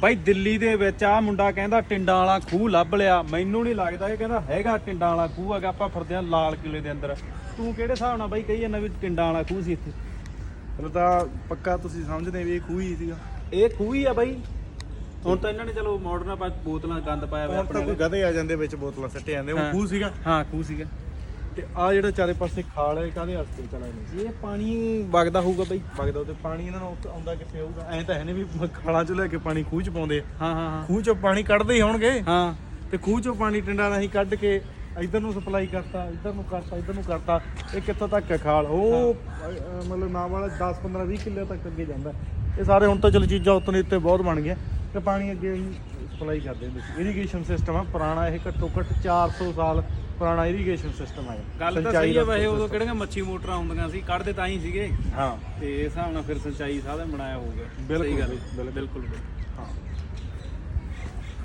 ਬਾਈ ਦਿੱਲੀ ਦੇ ਵਿੱਚ ਆ ਮੁੰਡਾ ਕਹਿੰਦਾ ਟਿੰਡਾਂ ਵਾਲਾ ਖੂਹ ਲੱਭ ਲਿਆ। ਮੈਨੂੰ ਨਹੀਂ ਲੱਗਦਾ ਇਹ ਕਹਿੰਦਾ ਹੈਗਾ ਟਿੰਡਾਂ ਵਾਲਾ ਖੂਹ ਹੈਗਾ ਆਪਾਂ ਫਿਰਦੇ ਆ ਲਾਲ ਕਿਲੇ ਦੇ ਅੰਦਰ। ਤੂੰ ਕਿਹੜੇ ਹਿਸਾਬ ਨਾਲ ਬਾਈ ਕਹੀ ਜਾਂਦਾ ਵੀ ਟਿੰਡਾਂ ਵਾਲਾ ਖੂਹ ਸੀ ਇੱਥੇ? ਚਲੋ ਤਾਂ ਪੱਕਾ ਤੁਸੀਂ ਸਮਝਦੇ ਵੀ ਇਹ ਖੂਹ ਹੀ ਸੀਗਾ। ਇਹ ਖੂਹ ਹੀ ਆ ਬਾਈ। ਹੁਣ ਤਾਂ ਇਹਨਾਂ ਨੇ ਚਲੋ ਮਾਡਰਨ ਬੋਤਲਾਂ ਗੰਦ ਪਾਇਆ ਹੋਇਆ ਹੁਣ ਤਾਂ ਕੋਈ ਗਧੇ ਆ ਜਾਂਦੇ ਵਿੱਚ ਬੋਤਲਾਂ ਸੱਟੇ ਜਾਂਦੇ। ਉਹ ਖੂਹ ਸੀਗਾ। ਹਾਂ ਖੂਹ ਸੀਗਾ। ਤੇ ਆ ਜਿਹੜਾ ਚਾਰੇ ਪਾਸੇ ਖਾਲ ਹੈ ਕਾਹਦੇ ਵਾਸਤੇ ਚਲਾ ਨਹੀਂ ਇਹ ਪਾਣੀ ਵਗਦਾ ਹੋਊਗਾ ਬਾਈ। ਵਗਦਾ ਤੇ ਪਾਣੀ ਇਹਨਾਂ ਨੂੰ ਉੱਥੇ ਆਉਂਦਾ ਕਿੱਥੇ ਹੋਊਗਾ? ਐਂ ਤਾਂ ਹੈ ਨਹੀਂ ਵੀ ਖਾਲਾਂ ਚ ਲੈ ਕੇ ਪਾਣੀ ਖੂਹ ਚ ਪਾਉਂਦੇ। ਹਾਂ ਹਾਂ ਹਾਂ। ਖੂਹ ਚੋਂ ਪਾਣੀ ਕੱਢਦੇ ਹੀ ਹੋਣਗੇ। ਹਾਂ। ਤੇ ਖੂਹ ਚੋਂ ਪਾਣੀ ਟਿੰਡਾਂ ਰਾਹੀਂ ਕੱਢ ਕੇ ਇਧਰ ਨੂੰ ਸਪਲਾਈ ਕਰਤਾ ਇਧਰ ਨੂੰ ਕਰਤਾ ਇਧਰ ਨੂੰ ਕਰਤਾ। ਇਹ ਕਿੱਥੋਂ ਤੱਕ ਹੈ ਖਾਲ? ਉਹ ਮਤਲਬ ਨਾ ਵਾਲਾ 10 15 20 ਕਿੱਲੇ ਤੱਕ ਅੱਗੇ ਜਾਂਦਾ। ਇਹ ਸਾਰੇ ਹੁਣ ਤਾਂ ਚਲ ਚੀਜ਼ਾਂ ਉਤਨੇ ਉੱਤੇ ਬਹੁਤ ਬਣ ਗਈਆਂ। ਤੇ ਪਾਣੀ ਅੱਗੇ ਅਸੀਂ ਸਪਲਾਈ ਕਰਦੇ ਹੁੰਦੇ ਸੀ। ਇਰੀਗੇਸ਼ਨ ਸਿਸਟਮ ਆ ਪੁਰਾਣਾ ਇਹ ਘੱਟੋ ਘੱਟ 400 ਸਾਲ ਪੁਰਾਣਾ ਇਰੀਗੇਸ਼ਨ ਸਿਸਟਮ ਆ ਗੱਲ ਤਾਂ ਸਹੀ ਹੈ ਵੈਸੇ ਉਦੋਂ। ਕਿਹੜੀਆਂ ਮੱਛੀ ਮੋਟਰਾਂ ਆਉਂਦੀਆਂ ਸੀ ਕੱਢਦੇ ਤਾਂ ਹੀ ਸੀਗੇ। ਹਾਂ। ਤੇ ਇਸ ਹਿਸਾਬ ਨਾਲ ਫਿਰ ਸਿੰਚਾਈ ਸਾਧਨ ਬਣਾਇਆ ਹੋਊਗਾ। ਬਿਲਕੁਲ, ਸਹੀ ਗੱਲ ਬਿਲਕੁਲ। ਬਿਲਕੁਲ ਬਿਲਕੁਲ।